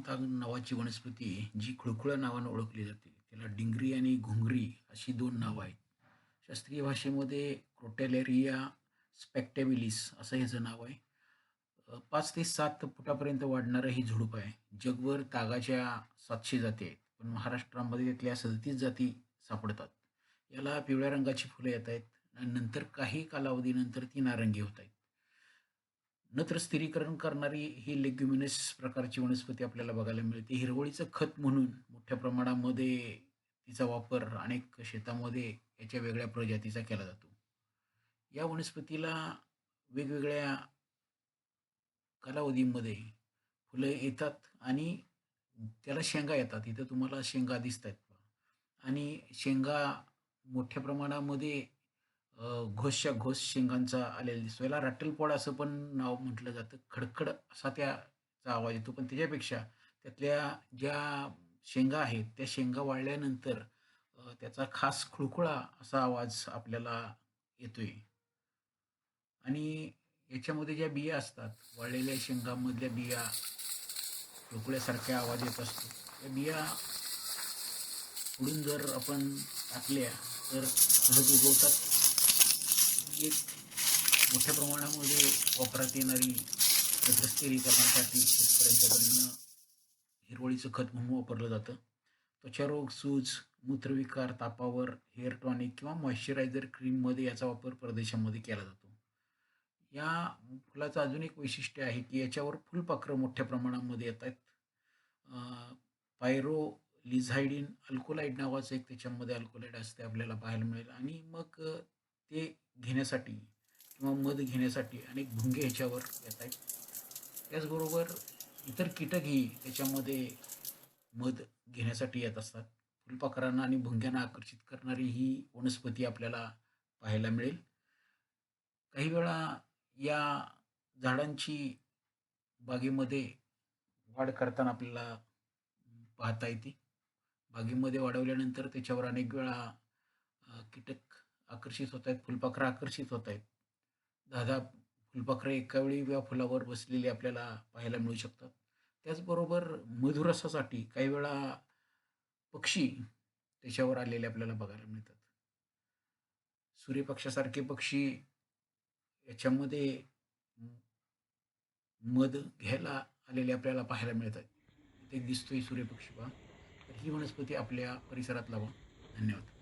ताग नावाची वनस्पती जी खुळखुळा नावानं ओळखली जाते. त्याला डिंगरी आणि घुंगरी अशी दोन नावं आहेत. शास्त्रीय भाषेमध्ये क्रोटेलेरिया स्पेक्टेबिलिस असं ह्याचं नाव आहे. पाच ते सात फुटापर्यंत वाढणारं ही झुडूप आहे. जगभर तागाच्या सातशे जाती आहेत. पण महाराष्ट्रामध्ये त्यातल्या सदतीस जाती सापडतात. याला पिवळ्या रंगाची फुलं येत आहेत. नंतर काही कालावधीनंतर ती नारंगी होत आहेत. नत्र स्थिरीकरण करणारी ही लेग्युमिनस प्रकारची वनस्पती आपल्याला बघायला मिळते. हिरवळीचं खत म्हणून मोठ्या प्रमाणामध्ये तिचा वापर अनेक शेतामध्ये याच्या वेगळ्या प्रजातीचा केला जातो. या वनस्पतीला वेगवेगळ्या कालावधीमध्ये फुलं येतात आणि त्याला शेंगा येतात. इथं तुम्हाला शेंगा दिसत आहेत आणि शेंगा मोठ्या प्रमाणामध्ये अ, घोसच्या घोस शेंगांचा आलेला दिसतो. याला राटलपॉड असं पण नाव म्हटलं जातं. खडखड असा त्याचा आवाज येतो. पण त्याच्यापेक्षा त्यातल्या ज्या शेंगा आहेत त्या शेंगा वाळल्यानंतर त्याचा खास खुळखुळा असा आवाज आपल्याला येतोय. आणि याच्यामध्ये ज्या बिया असतात वाळलेल्या शेंगामधल्या बिया खुळखुळ्यासारख्या आवाज येत असतो. त्या बिया उडून जर आपण टाकल्या तर सहज उगवतात. ही एक मोठ्या प्रमाणामध्ये वापरात येणारी नत्र स्थिरीकरणासाठी शेतकऱ्यांच्याकडनं हिरवळीचं खत म्हणून वापरलं जातं. त्वचारोग सूज मूत्रविकार तापावर हेअर टॉनिक किंवा मॉइश्चरायझर क्रीममध्ये याचा वापर प्रदेशामध्ये केला जातो. या फुलाचं अजून एक वैशिष्ट्य आहे की याच्यावर फुलपाखरं मोठ्या प्रमाणामध्ये येत आहेत. पायरो लिझायडिन अल्कोलाइड नावाचं एक त्याच्यामध्ये अल्कोलाइड असते आपल्याला पाहायला मिळेल. आणि मग ते घेण्यासाठी किंवा मध घेण्यासाठी अनेक भुंगे ह्याच्यावर येत आहेत. त्याचबरोबर इतर कीटकही त्याच्यामध्ये मध घेण्यासाठी येत असतात. फुलपाखरांना आणि भुंग्यांना आकर्षित करणारी ही वनस्पती आपल्याला पाहायला मिळेल. काही वेळा या झाडांची बागेमध्ये वाढ करताना आपल्याला पाहता येते. बागेमध्ये वाढवल्यानंतर त्याच्यावर अनेक वेळा कीटक आकर्षित होत आहेत फुलपाखरं आकर्षित होत आहेत. दहा दहा फुलपाखरं एकावेळी या फुलावर बसलेली आपल्याला पाहायला मिळू शकतात. त्याचबरोबर मधुरसासाठी काही वेळा पक्षी त्याच्यावर आलेले आपल्याला बघायला मिळतात. सूर्यपक्षासारखे पक्षी याच्यामध्ये मध घ्यायला आलेले आपल्याला पाहायला मिळतात. ते दिसतोय सूर्यपक्षी पहा. तर ही वनस्पती आपल्या परिसरात लावा. धन्यवाद.